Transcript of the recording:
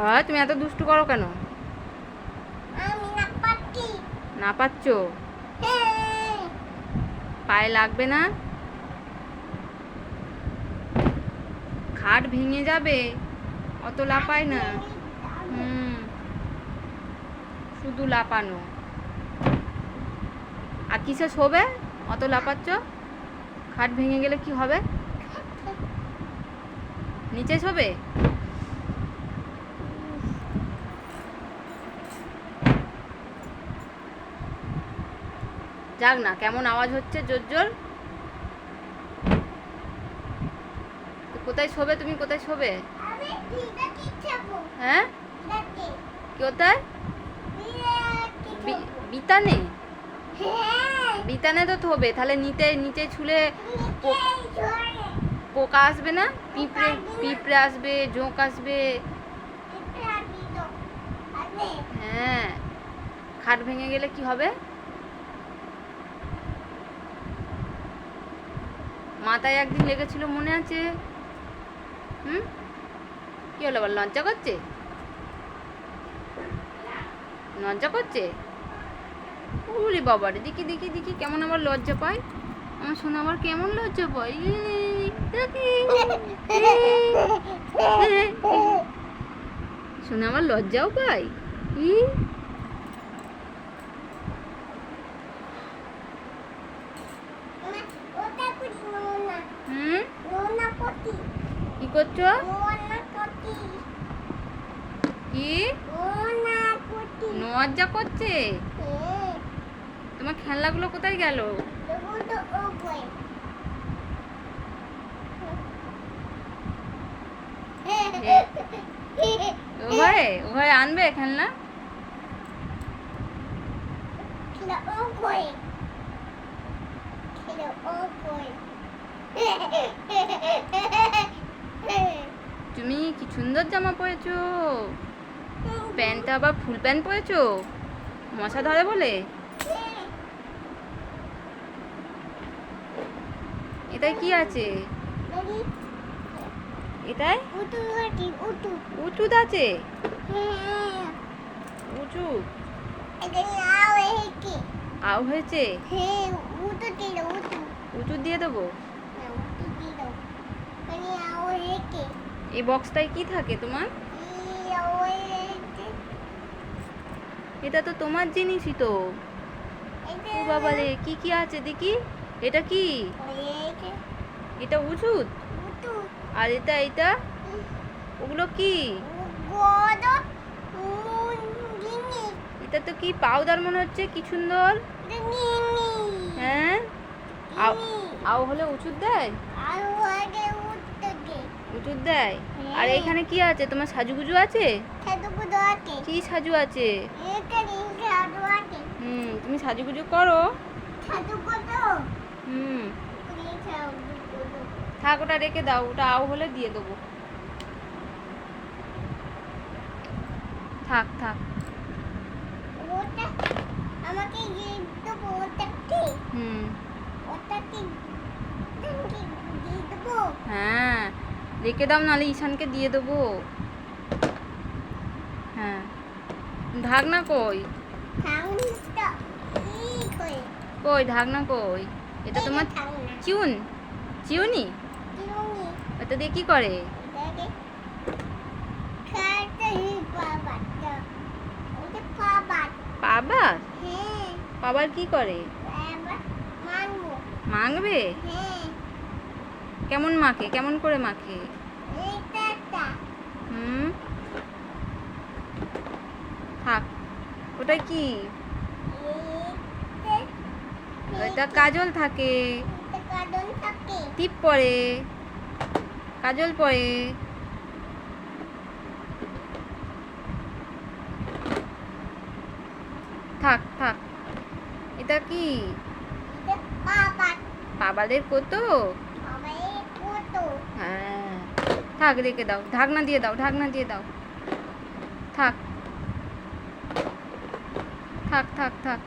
আর তুমি এত দুষ্টু করো কেন? না পাচ্ছ হ্যাঁ। পায়ে লাগবে না? খাট ভেঙে যাবে অত লাপায় না। হুম শুধু লাপানো আর কিসে শোবে? অত লাপাচ্ছ খাট ভেঙে গেলে কি হবে? নিচে শোবে? যাক না কেমন আওয়াজ হচ্ছে? জোর জোর। কোথায় শোবে? তুমি কোথায় শোবে? হ্যাঁ? কোথায়? বিতানে? হ্যাঁ। বিতানে তো থবে। তাহলে নিতে নিচে ছুলে পোকা আসবে না? পিঁপড়ে পিঁপড়ে আসবে জোঁক আসবে। হ্যাঁ। খাট ভেঙে গেলে কি হবে? মাথায় একদিন লেগেছিল মনে আছে? হুম? কি হলো আবার লজ্জা করছে? লজ্জা করছে? উরে বাবারে দেখি দেখি দেখি কেমন আবার লজ্জা পায়? আমার শোনা আবার কেমন লজ্জা পায়? ই, দেখি। শোনা আবার লজ্জাও পায়? ই ওটা করি নোনা হুম নোনা কটি কি করছ? কি? নোনা করছে? তোমার খেলনাগুলো কোথায় গেল? ও ভাই আনবে খেলনা? ছিল ওপরে তুমি কি সুন্দর জামা পরেছো? প্যান্টটা আবার ফুল প্যান্ট পরেছো? মশা ধরে বলে। এটাই কি আছে? উটু উঁচুদ আছে? উঁচু? আও হয়েছে? হ্যাঁ উটু উঁচু। দিয়ে দেবো হ্যাঁ উটু দিল এখানে আও একে এই বক্সটায় কি থাকে তোমার? এটা তো তোমার জিনিসই তো। ও বাবা রে কি কি আছে দেখি? এটা কি? এটা উটু আর এটা এটা? ওগুলো কি? এটা তো কি পাউডার মনে হচ্ছে? কি সুন্দর? হ্যাঁ? আও হলে উঁচুদ দেয়? দেয়? আর হ্যাঁ। এখানে কি আছে? তোমার সাজুগুজু আছে? কি সাজু আছে? হুম তুমি সাজুগুজু করো। হুম। থাক ওটা রেখে দাও ওটা আও হলে দিয়ে দেবো। থাক থাক। আমাকে হুম। হ্যাঁ। রেখে দাও নাহলে ঈশানকে দিয়ে দেবো। হ্যাঁ। ঢাকনা কই? কই ঢাকনা কই? এটা তোমার চিউন চিউনি ওটা দিয়ে কি করে? পাবার? হ্যাঁ। পাবার কি করে? মাখবে হ্যাঁ কেমন মাখে কেমন করে মাখে হুম? থাক। ওটা কি? ওটা কাজল থাকে। টিপ পরে। কাজল পরে। থাক থাক। এটা কি? এটা বাবা পাবাদের কত বাবা এই কত হ্যাঁ। থাক রেখে দাও। ঢাকনা দিয়ে দাও ঢাকনা দিয়ে দাও। থাক। থাক থাক থাক।